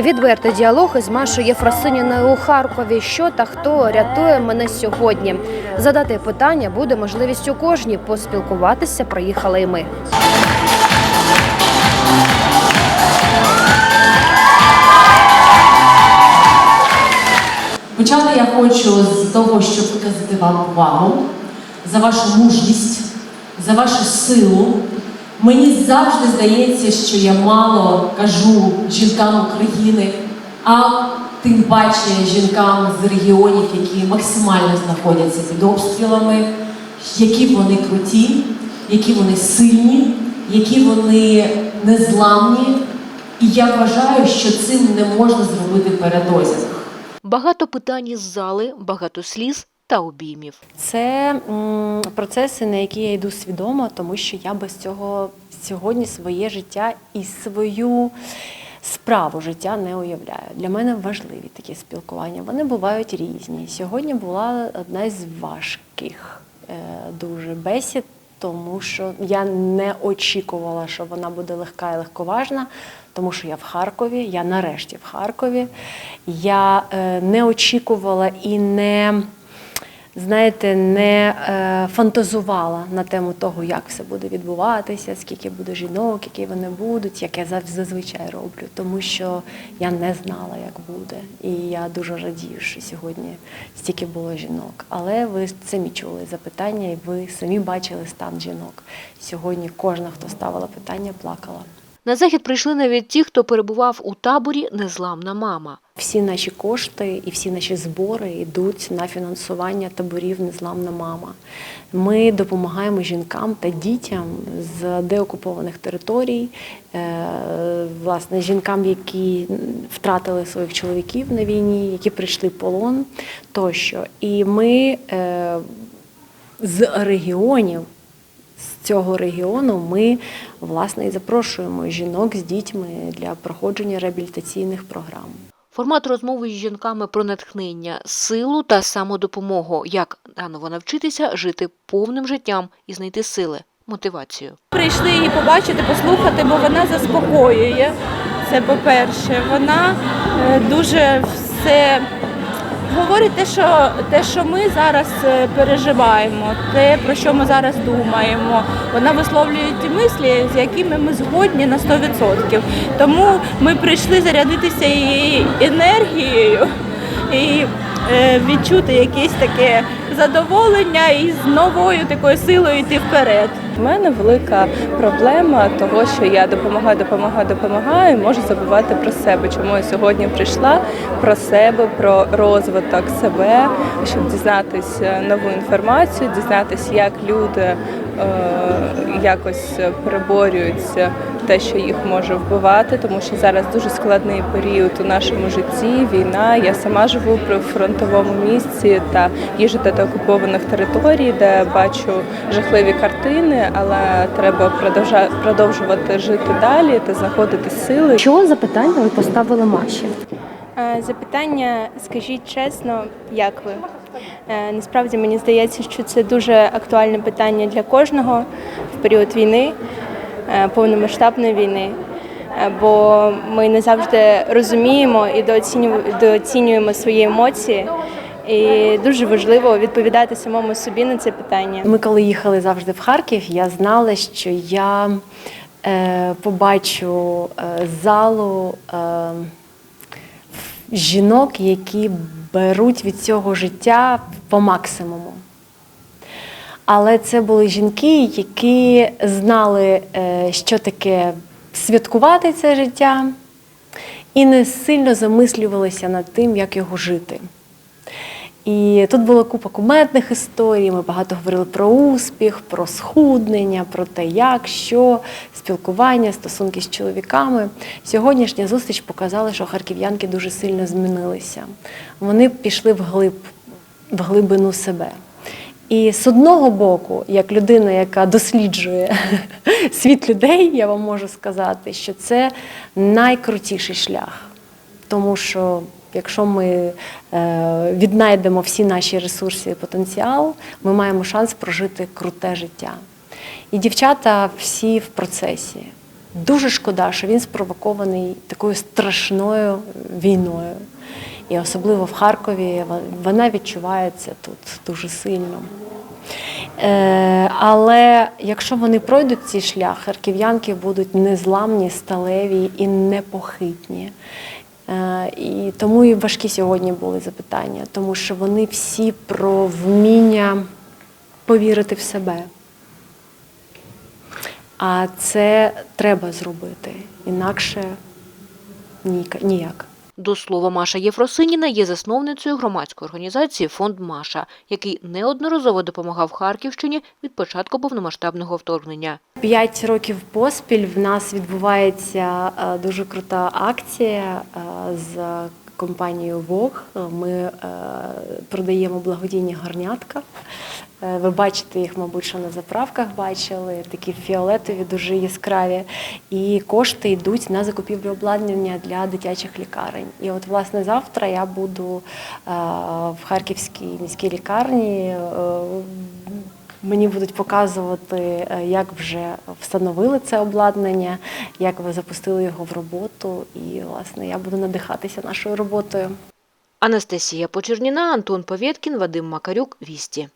Відвертий діалог із Машою Єфросиніною у Харкові. Що та хто рятує мене сьогодні? Задати питання буде можливість у кожній. Поспілкуватися приїхали і ми. Почати я хочу з того, щоб виказати вам увагу за вашу мужність, за вашу силу. Мені завжди здається, що я мало кажу жінкам України, а тим паче жінкам з регіонів, які максимально знаходяться під обстрілами, які вони круті, які вони сильні, які вони незламні. І я вважаю, що цим не можна зробити передозінг. Багато питань із зали, багато сліз та обіймів. Це процеси, на які я йду свідомо, тому що я без цього сьогодні своє життя і свою справу життя не уявляю. Для мене важливі такі спілкування. Вони бувають різні. Сьогодні була одна з важких е, дуже бесід, тому що я не очікувала, що вона буде легка і легковажна, тому що я в Харкові, я нарешті в Харкові. Я е, не очікувала і не знаєте, не е, фантазувала на тему того, як все буде відбуватися, скільки буде жінок, які вони будуть, як я зазвичай роблю, тому що я не знала, як буде. І я дуже радію, що сьогодні стільки було жінок. Але ви самі чули запитання, і ви самі бачили стан жінок. Сьогодні кожна, хто ставила питання, плакала. На захід прийшли навіть ті, хто перебував у таборі Незламна мама. Всі наші кошти і всі наші збори йдуть на фінансування таборів Незламна мама. Ми допомагаємо жінкам та дітям з деокупованих територій, е, власне, жінкам, які втратили своїх чоловіків на війні, які прийшли в полон тощо. І ми е, з регіонів з цього регіону ми власне і запрошуємо жінок з дітьми для проходження реабілітаційних програм. Формат розмови з жінками про натхнення, силу та самодопомогу, як наново навчитися жити повним життям і знайти сили, мотивацію. Прийшли її побачити, послухати, бо вона заспокоює. Це по-перше, вона е, дуже все говорить те, що те, що ми зараз е, переживаємо, те, про що ми зараз думаємо. Вона висловлює ті мислі, з якими ми згодні на 100%. Тому ми прийшли зарядитися її енергією і е, відчути якесь таке задоволення і з новою такою силою йти вперед. У мене велика проблема того, що я допомагаю, допомагаю, допомагаю, і можу забувати про себе. Чому я сьогодні прийшла про себе, про розвиток себе, щоб дізнатися нову інформацію, дізнатися, як люди якось переборюються те, що їх може вбивати, тому що зараз дуже складний період у нашому житті. Війна. Я сама живу при фронтовому місці та їжджу до окупованих територій, де бачу жахливі картини, але треба продовжувати жити далі та знаходити сили. Чого запитання ви поставили Маші? Е, Запитання, скажіть чесно, як ви? Е, Насправді мені здається, що це дуже актуальне питання для кожного в період війни, е, повномасштабної війни. Е, Бо ми не завжди розуміємо і дооцінюємо, свої емоції. І дуже важливо відповідати самому собі на це питання. Ми, коли їхали завжди в Харків, я знала, що я е, побачу залу е, жінок, які беруть від цього життя по максимуму. Але це були жінки, які знали, е, що таке святкувати це життя, і не сильно замислювалися над тим, як його жити. І тут була купа кумедних історій. Ми багато говорили про успіх, про схуднення, про те, як, що, спілкування, стосунки з чоловіками. Сьогоднішня зустріч показала, що харків'янки дуже сильно змінилися. Вони пішли вглиб, в глибину себе. І з одного боку, як людина, яка досліджує світ людей, я вам можу сказати, що це найкрутіший шлях. Тому що якщо ми е, віднайдемо всі наші ресурси і потенціал, ми маємо шанс прожити круте життя. І дівчата всі в процесі. Дуже шкода, що він спровокований такою страшною війною. І особливо в Харкові вона відчувається тут дуже сильно. Е, але якщо вони пройдуть цей шлях, харків'янки будуть незламні, сталеві і непохитні. Е, і тому і важкі сьогодні були запитання, тому що вони всі про вміння повірити в себе. А це треба зробити, інакше ніяк- ніяк. До слова, Маша Єфросиніна є засновницею громадської організації Фонд Маша, який неодноразово допомагав Харківщині від початку повномасштабного вторгнення. П'ять років поспіль в нас відбувається е, дуже крута акція е, з компанією Vogue. Ми е, продаємо благодійні гарнятка. Е, Ви бачите їх, мабуть, що на заправках бачили, такі фіолетові, дуже яскраві. І кошти йдуть на закупівлю обладнання для дитячих лікарень. І от, власне, завтра я буду е, в Харківській міській лікарні. Мені будуть показувати, е, як вже встановили це обладнання, як ви запустили його в роботу. І, власне, я буду надихатися нашою роботою. Анастасія Почерніна, Антон Повєткін, Вадим Макарюк, Вісті.